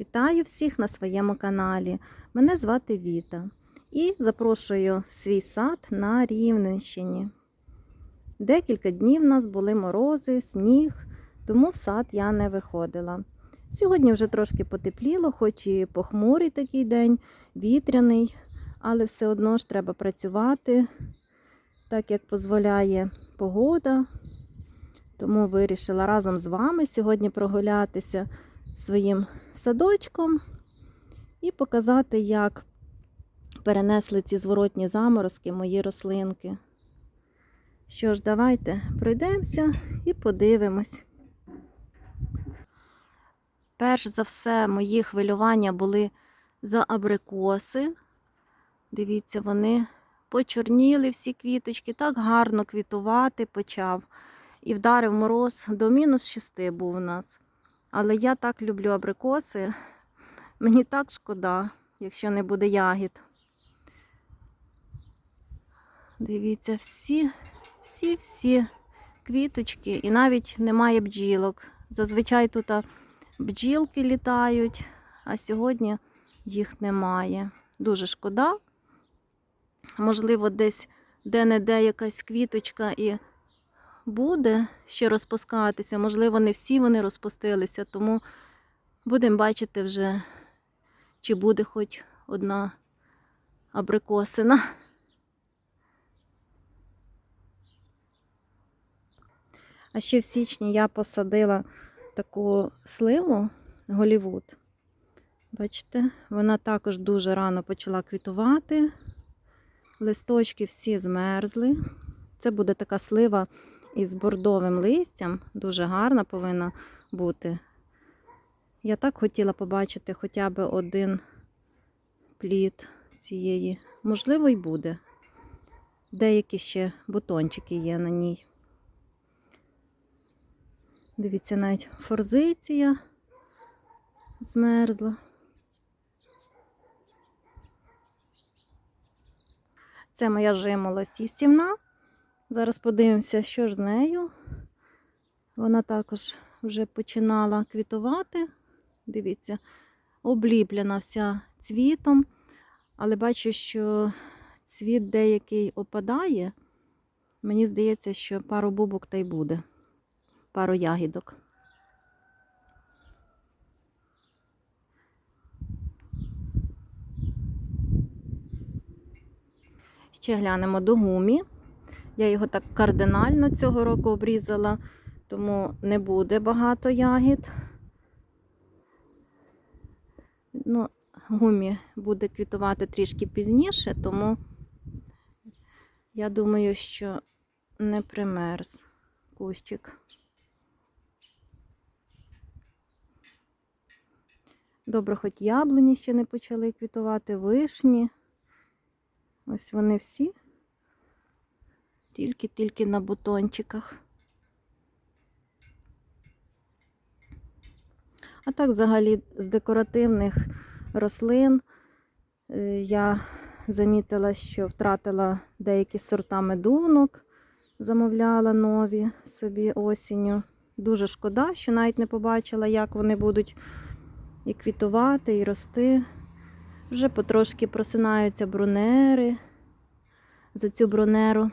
Вітаю всіх на своєму каналі. Мене звати Віта і запрошую в свій сад на Рівненщині. Декілька днів у нас були морози, сніг, тому в сад я не виходила. Сьогодні вже трошки потепліло, хоч і похмурий такий день, вітряний, але все одно ж треба працювати, так як дозволяє погода. Тому вирішила разом з вами сьогодні прогулятися своїм садочком і показати, як перенесли ці зворотні заморозки мої рослинки. Що ж, давайте пройдемося і подивимось. Перш за все, мої хвилювання були за абрикоси. Дивіться, вони почорніли всі квіточки, так гарно квітувати почав. І вдарив мороз до мінус 6 був у нас. Але я так люблю абрикоси. Мені так шкода, якщо не буде ягід. Дивіться, всі, всі, всі квіточки, і навіть немає бджілок. Зазвичай тут бджілки літають, а сьогодні їх немає. Дуже шкода. Можливо, десь де-не-де якась квіточка і буде ще розпускатися. Можливо, не всі вони розпустилися, тому будемо бачити вже, чи буде хоч одна абрикосина. А ще в січні я посадила таку сливу Голівуд. Бачите, вона також дуже рано почала квітувати. Листочки всі змерзли. Це буде така слива із бордовим листям. Дуже гарна повинна бути. Я так хотіла побачити хоча б один плід цієї. Можливо, й буде. Деякі ще бутончики є на ній. Дивіться, навіть форзиція змерзла. Це моя жимолость істівна. Зараз подивимося, що ж з нею. Вона також вже починала квітувати. Дивіться, обліплена вся цвітом, але бачу, що цвіт деякий опадає. Мені здається, що пару бубок та й буде, пару ягідок. Ще глянемо до гумі. Я його так кардинально цього року обрізала, тому не буде багато ягід. Ну, гумі буде квітувати трішки пізніше, тому я думаю, що не примерз кущик. Добре, хоч яблуні ще не почали квітувати, вишні. Ось вони всі тільки-тільки на бутончиках. А так, взагалі, з декоративних рослин е, я замітила, що втратила деякі сорта медунок, замовляла нові собі осінню. Дуже шкода, що навіть не побачила, як вони будуть і квітувати, і рости. Вже потрошки просинаються брунери. За цю брунеру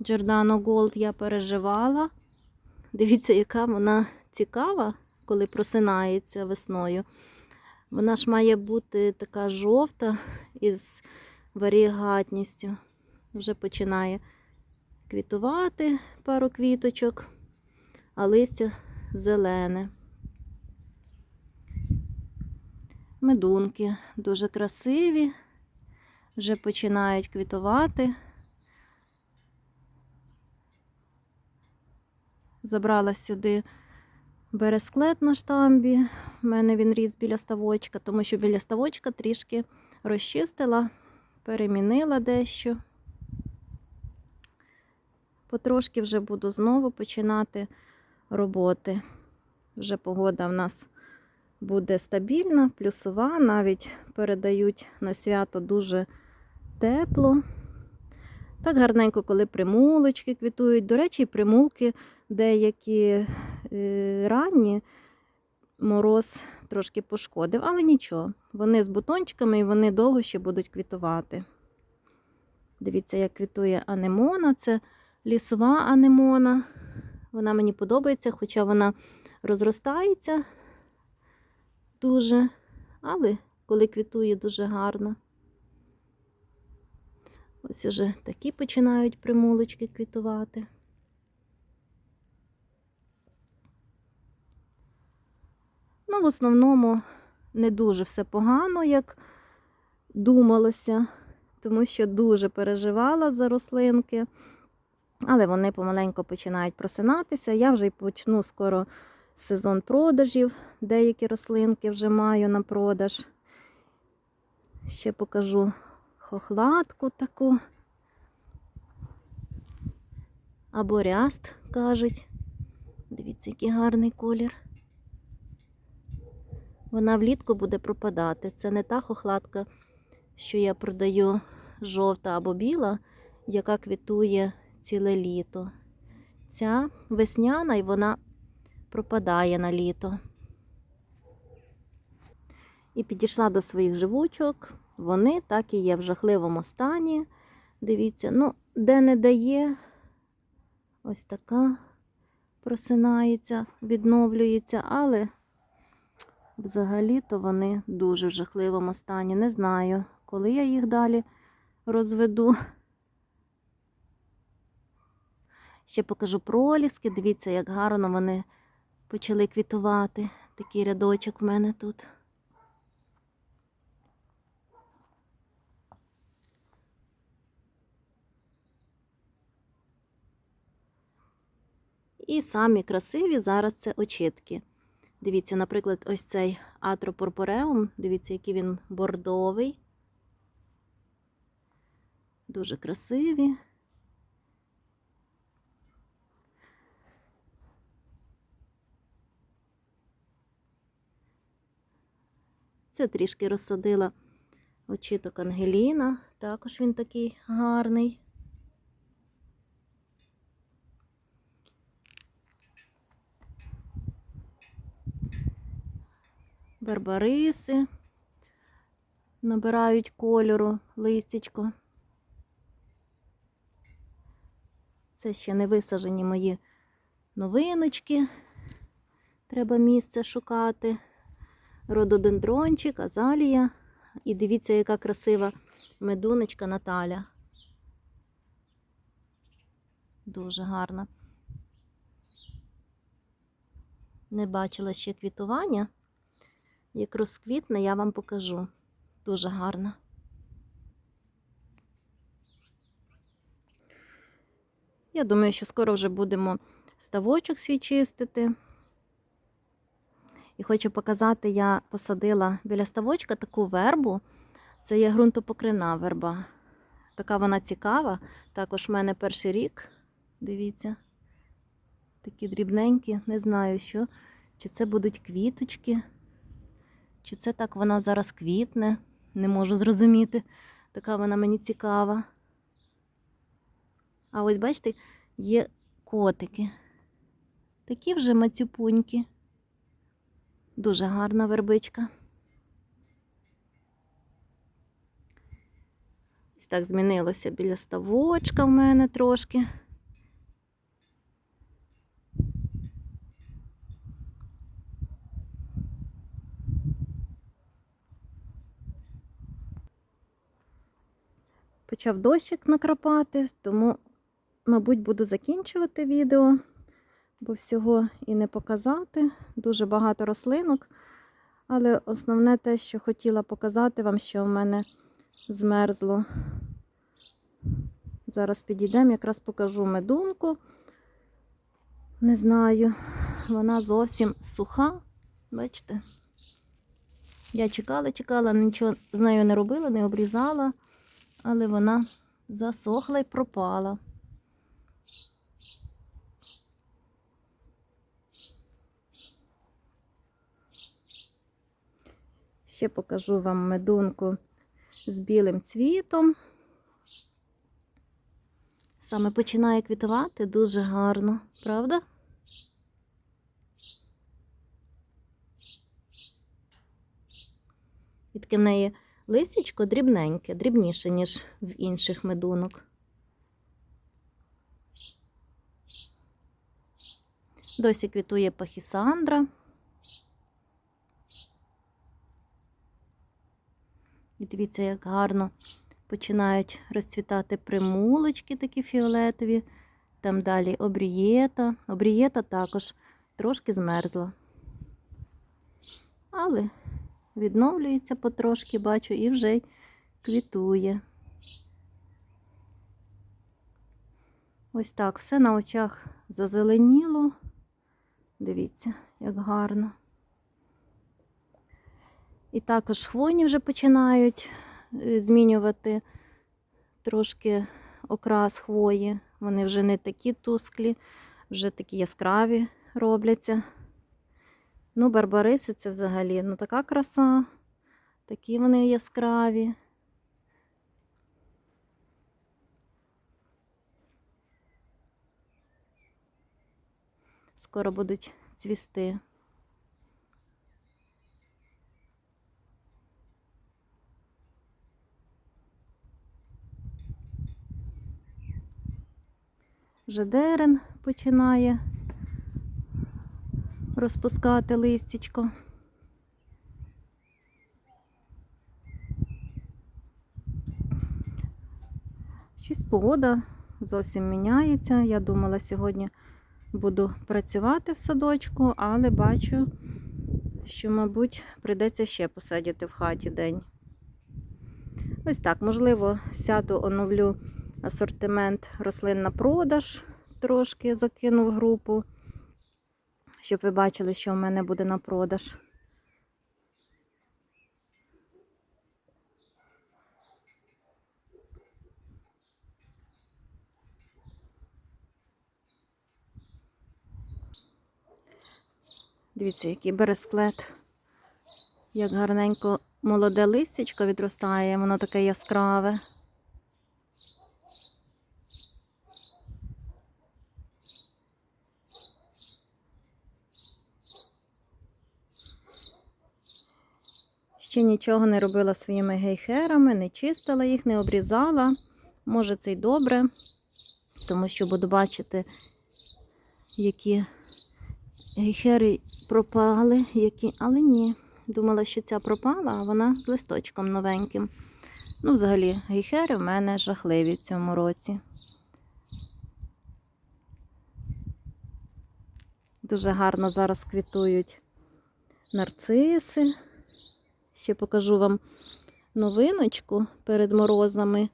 Giordano Gold я переживала. Дивіться, яка вона цікава, коли просинається весною. Вона ж має бути така жовта із варігатністю. Вже починає квітувати пару квіточок, а листя зелене. Медунки дуже красиві, вже починають квітувати. Забрала сюди бересклет на штамбі. У мене він ріс біля ставочка, тому що біля ставочка трішки розчистила, перемінила дещо. Потрошки вже буду знову починати роботи. Вже погода в нас буде стабільна, плюсова, навіть передають на свято дуже тепло. Так гарненько, коли примулочки квітують. До речі, примулки деякі е, ранні, мороз трошки пошкодив, але нічого. Вони з бутончиками і вони довго ще будуть квітувати. Дивіться, як квітує анемона. Це лісова анемона. Вона мені подобається, хоча вона розростається дуже, але коли квітує дуже гарно. Ось уже такі починають примулочки квітувати. Ну, в основному не дуже все погано, як думалося, тому що дуже переживала за рослинки. Але вони помаленьку починають просинатися. Я вже й почну скоро сезон продажів. Деякі рослинки вже маю на продаж. Ще покажу хохлатку таку. Або ряст, кажуть. Дивіться, який гарний колір. Вона влітку буде пропадати. Це не та хохлатка, що я продаю жовта або біла, яка квітує ціле літо. Ця весняна і вона пропадає на літо. І підійшла до своїх живучок. Вони так і є в жахливому стані. Дивіться, ну, де не дає, ось така просинається, відновлюється, але взагалі-то вони дуже в жахливому стані. Не знаю, коли я їх далі розведу. Ще покажу проліски. Дивіться, як гарно вони почали квітувати. Такий рядочок в мене тут. І самі красиві зараз це очітки. Дивіться, наприклад, ось цей атропорпореум. Дивіться, який він бордовий. Дуже красиві. Це трішки розсадила очіток Ангеліна. Також він такий гарний. Барбариси набирають кольору листячко. Це ще не висаджені мої новиночки. Треба місце шукати. Рододендрончик, азалія. І дивіться, яка красива медуночка Наталя. Дуже гарна. Не бачила ще квітування. Як розквітне, я вам покажу. Дуже гарно. Я думаю, що скоро вже будемо ставочок свій чистити. І хочу показати, я посадила біля ставочка таку вербу. Це є ґрунтопокривна верба. Така вона цікава. Також в мене перший рік. Дивіться. Такі дрібненькі, не знаю що. Чи це будуть квіточки, чи це так вона зараз квітне. Не можу зрозуміти. Така вона мені цікава. А ось, бачите, є котики. Такі вже мацюпуньки. Дуже гарна вербичка. Ось так змінилося біля ставочка в мене трошки. Почав дощик накрапати, тому, мабуть, буду закінчувати відео бо всього і не показати. Дуже багато рослинок. Але основне те, що хотіла показати вам, що в мене змерзло. Зараз підійдемо, якраз покажу медунку. Не знаю, вона зовсім суха. Бачите? Я чекала, чекала, нічого з нею не робила, не обрізала, але вона засохла і пропала. Ще покажу вам медунку з білим цвітом. Саме починає квітувати дуже гарно, правда? І таке в неї лисічко дрібненьке, дрібніше, ніж в інших медунок. Досі квітує пахісандра. І дивіться, як гарно починають розцвітати примулочки такі фіолетові. Там далі обрієта. Обрієта також трошки змерзла. Але відновлюється потрошки, бачу, і вже квітує. Ось так, все на очах зазеленіло. Дивіться, як гарно. І також хвойні вже починають е, змінювати трошки окрас хвої. Вони вже не такі тусклі, вже такі яскраві робляться. Ну, барбариси це взагалі ну така краса, такі вони яскраві. Скоро будуть цвісти. Вже дерен починає розпускати листячко. Щось погода зовсім міняється. Я думала, сьогодні буду працювати в садочку, але бачу, що, мабуть, прийдеться ще посадити в хаті день. Ось так, можливо, сяду, оновлю асортимент рослин на продаж, трошки закину в групу, щоб ви бачили, що в мене буде на продаж. Дивіться, який бересклет. Як гарненько молоде листячко відростає, воно таке яскраве. Ще нічого не робила своїми гейхерами, не чистила їх, не обрізала. Може, це й добре, тому що буду бачити, які гейхери пропали, які. Але ні. Думала, що ця пропала, а вона з листочком новеньким. Ну, взагалі, гейхери в мене жахливі в цьому році. Дуже гарно зараз квітують нарциси. Ще покажу вам новиночку перед морозами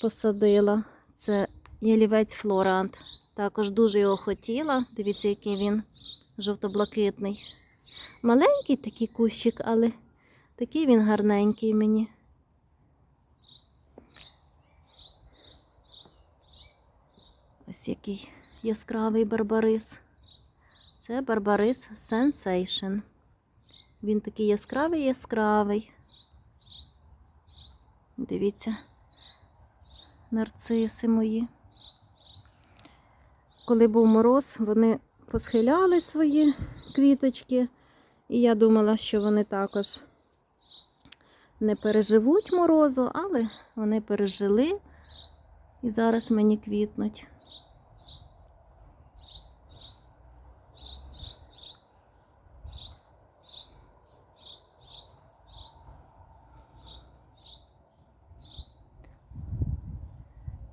посадила. Це ялівець флорант. Також дуже його хотіла. Дивіться, який він жовто-блакитний. Маленький такий кущик, але такий він гарненький мені. Ось який яскравий барбарис. Це барбарис Sensation. Він такий яскравий яскравий. Дивіться, нарциси мої. Коли був мороз, вони посхиляли свої квіточки, і я думала, що вони також не переживуть морозу, але вони пережили і зараз мені квітнуть.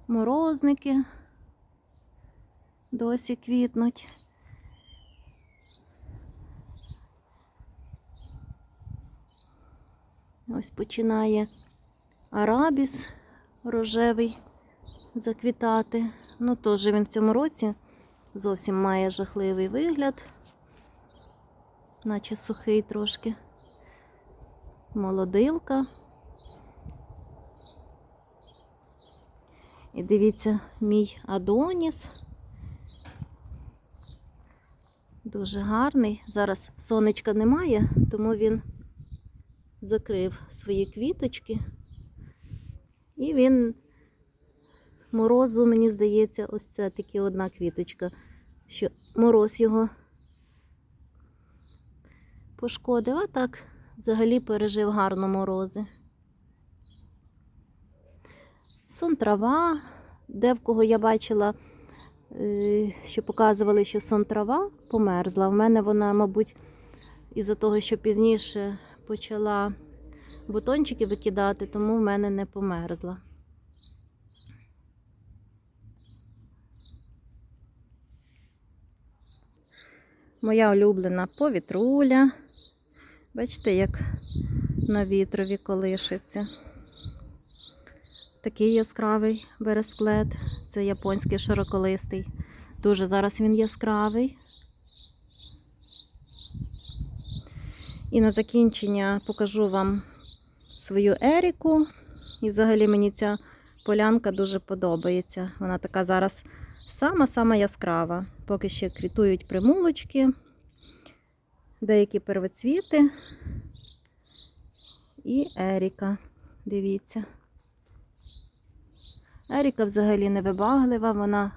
Морозники досі квітнуть. Ось починає арабіс рожевий заквітати. Ну, теж він в цьому році зовсім має жахливий вигляд, наче сухий трошки. Молодилка. І дивіться, мій Адоніс. Дуже гарний. Зараз сонечка немає, тому він закрив свої квіточки. І він морозу, мені здається, ось це тільки одна квіточка, що мороз його пошкодив. А так взагалі пережив гарно морози. Сон трава, де в кого я бачила, е, що показували, що сон трава померзла. В мене вона, мабуть, із-за того, що пізніше почала бутончики викидати, тому в мене не померзла. Моя улюблена повітруля. Бачите, як на вітрові колишиться. Такий яскравий бересклет. Це японський широколистий. Дуже зараз він яскравий. І на закінчення покажу вам свою Еріку. І взагалі мені ця полянка дуже подобається. Вона така зараз сама-сама яскрава. Поки ще квітують примулочки, деякі первоцвіти. І Еріка. Дивіться. Еріка взагалі невибаглива, вона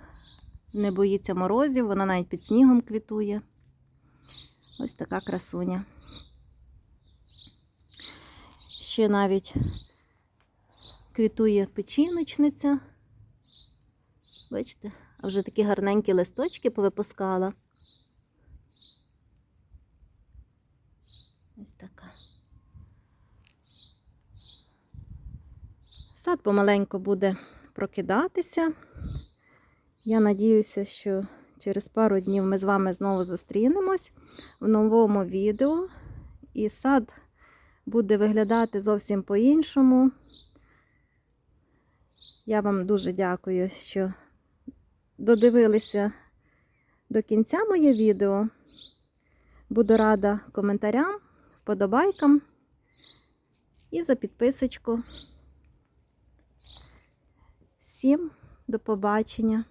не боїться морозів, вона навіть під снігом квітує. Ось така красуня. Ще навіть квітує печіночниця. Бачите, а вже такі гарненькі листочки повипускала. Ось така. Сад помаленьку буде прокидатися. Я надіюся, що через пару днів ми з вами знову зустрінемось в новому відео. І сад буде виглядати зовсім по-іншому. Я вам дуже дякую, що додивилися до кінця моє відео. Буду рада коментарям, вподобайкам і за підписочку. Всім до побачення!